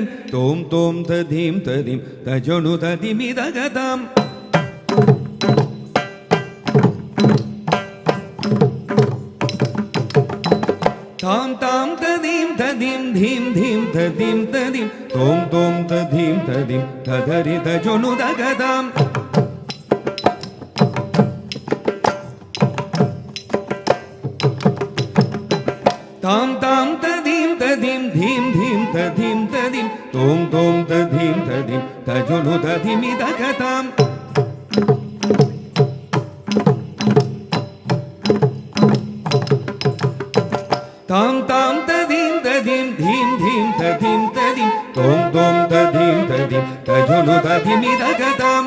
ததிம் ததிம் தோம் தோம் ததிம் ததிம் தஜொனு ததிமிதகதாம் தாம் தாம் ததீம் ததீம் தீம் தீம் ததீம் ததீம் தோம் தோம் ததீம் ததீம் ததரி தஜொனு தகதாம் தாம் தாம் ததீம் ததீம் தீம் தீம் ததீம் ததீம் தோம் தோம் ததீம் ததீம் தஜொனு ததிமிதகதாம் தாம் தாம் ததீம் ததீம் தீம் தீம் ததீம் ததீம் தோம் தோம் ததீம் ததீம் தஜொனு ததிமிதகதாம் தாம்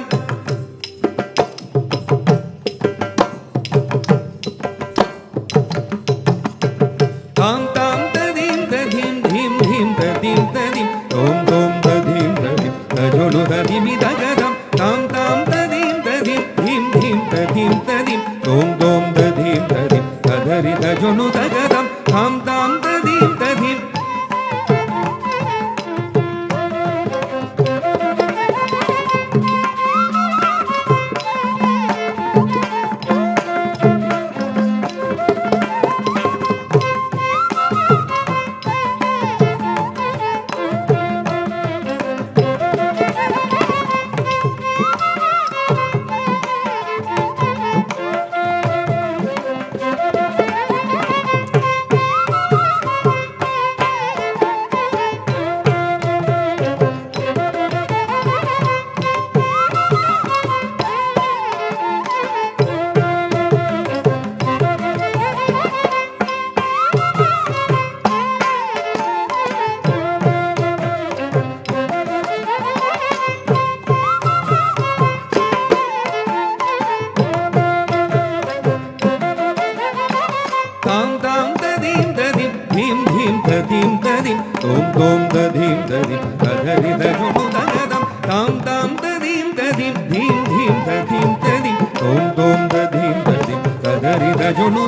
ததீம் ததீம் தோம் தோம் ததீம் ததீம் ததரி தஜொனு தகதம் தாம் தாம் ததீம் ததீம் தீம் தீம் ததீம் ததீம் தோம் தோம் ததீம் ததீம் ததரி தஜொனு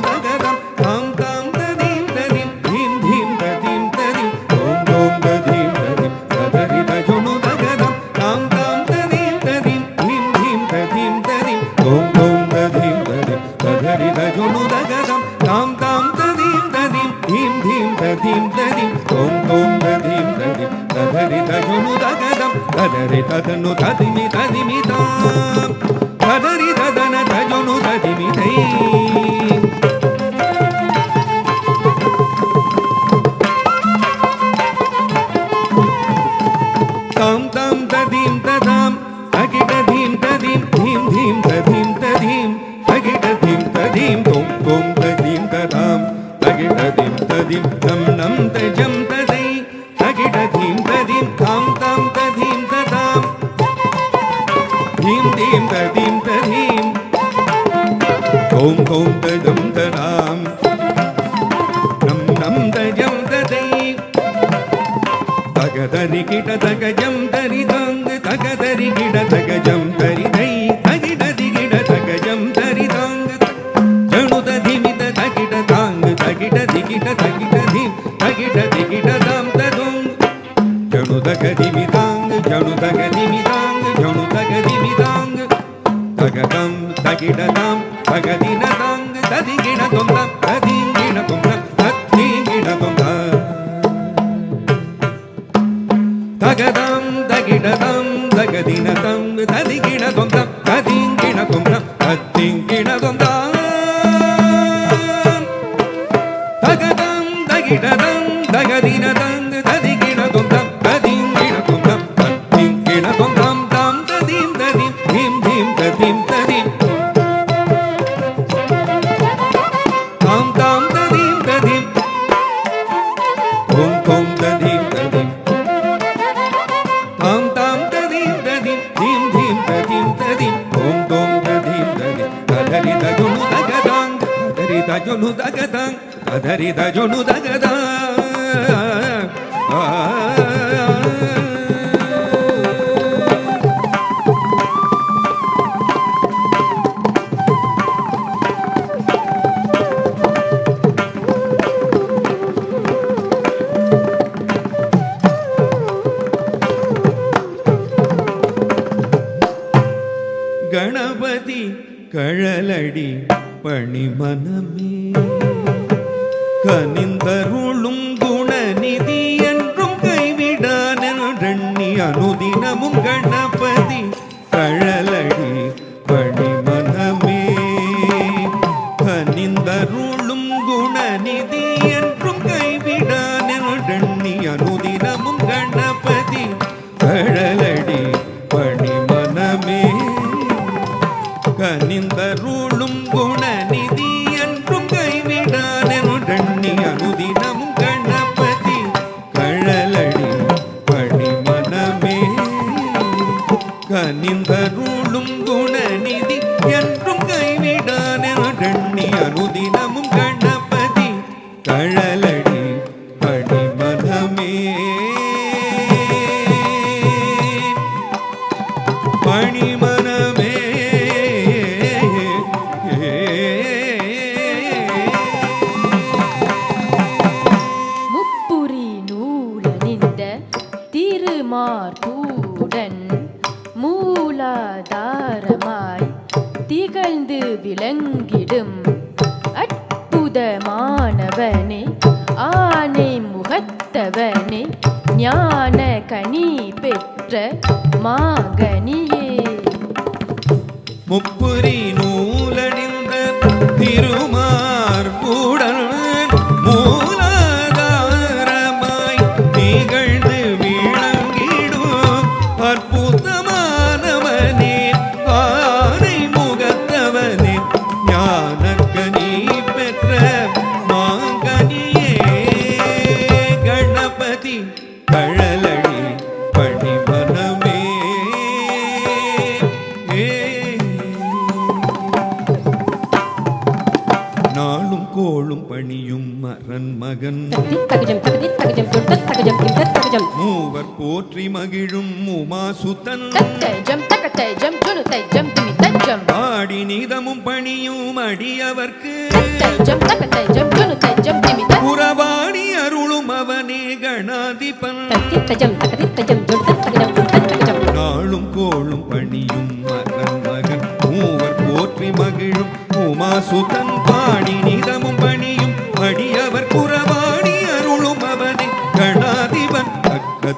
కథను తదిమి తదిమితా ததம் ததாம் நம் நம் தஜம் ததை தகதரி கிட தகஜம் தரி தாங்கு தகதரி கிட தகஜம் தரி தை தகிடதி கிட தகஜம் தரி தாங்கு ஜணு ததிமித தகிட தாங்கு தகிட திகிட தகிட தீம் தகிட திகிட தாம் ததும் ஜணு தகதிமி தாங்கு ஜணு தகதிமி தாங்கு ஜணு தகதிமி தாங்கு தகதம் தகிடதாம் தகதின ಅದರಿದ ಜುಣು ದಗದ ಗಣಪತಿ ಕಳಲಡಿ ಪಣಿಮನಮೇ கனிந்தருளும் குணநிதி என்றும் கைவிட நெண்ணி அனுதி மழலடி படிமனமே பணிமனமே முப்புரி நூலனிந்த திருமார் கூடன் மூலாதாரமாய் திகழ்ந்து விளங்கிடும் அட் அற்புதமானவனே ஆனை முகத்தவனே ஞான கனி பெற்ற மாகனியே. முப்புரி நூலணிந்த திருமார்புடன் மூலாதாரமாய் நிகழ்ந்து விளங்கிடும் அற்புதமானவனே தகுதி தகுஜம் தகுதி தகுஜம் தொட்ட தகுஜம் இந்த தகுஜம். மூவர் போற்றி மகிழும் உமா சுத்தன் தஜம் தக தஜம் ஜுனு தஜம் துணி தஜம் ஆடி நீதமும் பணியும் அடியவர்க்கு தஜம் அருளும் அவனே கணாதிபன். தஜம் தஜம் நாளும் கோளும் பணியும் மரணம் மகன். மூவர் போற்றி மகிழும் உமா சுத்தன் பாடி நிதமும்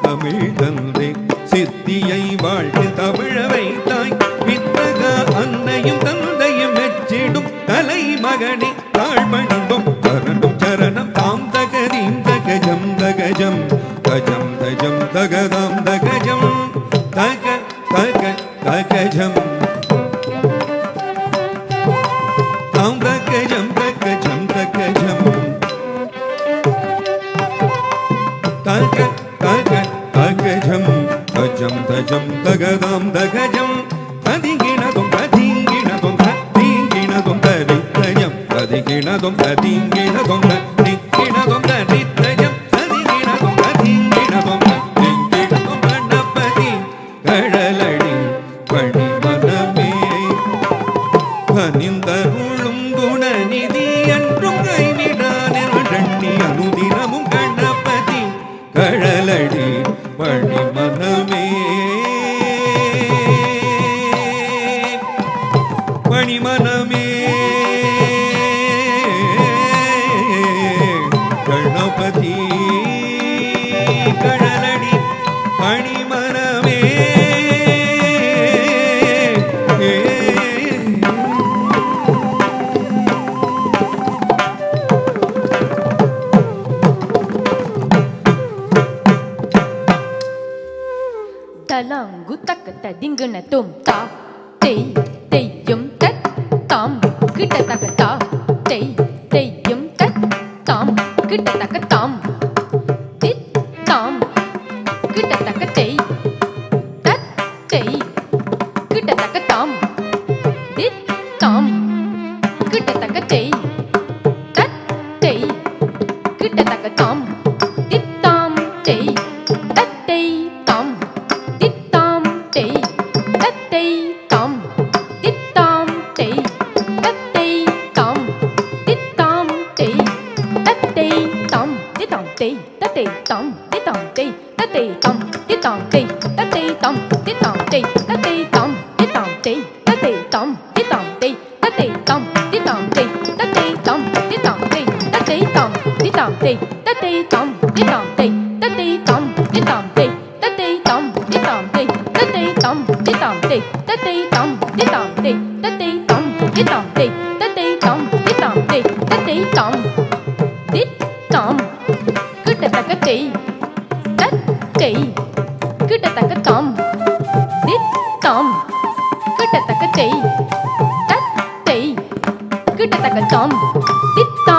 தமிழ் தந்தை சித்தியை வாழ்த்து தமிழ வைத்தாய் வித்தக அன்னையும் தந்தையும் மெச்சிடும் தலை மகனே தாழ்மணிந்தும் கரணும் சரணம். தாம் தகதீம் தகஜம் தகஜம் கஜம் தஜம் தகதாம் தகஜம். தக தக தகஜம். தாம் தகஜம் தஜம் தஜம் தகதம் தகஜம் பதிங்கிணதும் பதிங்கிணதும் தீங்கிணதும் தரித்தயம் பதிங்கிணதும் பதிங்கிணதும் tum ta tì ti yum tết tom cứ tay ta ta tì tì yum tết tom cứ tay ta tòng tì tát tì tòng tì tòng tì tát tì tòng tì tòng tì tát tì tòng tì tòng tì tát tì tòng tì tòng tì tát tì tòng tì tòng tì tát tì tòng tì tòng tì tát tì tòng tì tòng tì tát tì tòng. Tì tòng, cứ đặt đặt cái tì tát tì cứ đặt đặt cái tòng. Tì tòng, cứ đặt đặt cái tì tát tì cứ đặt đặt cái tòng. Tì tòng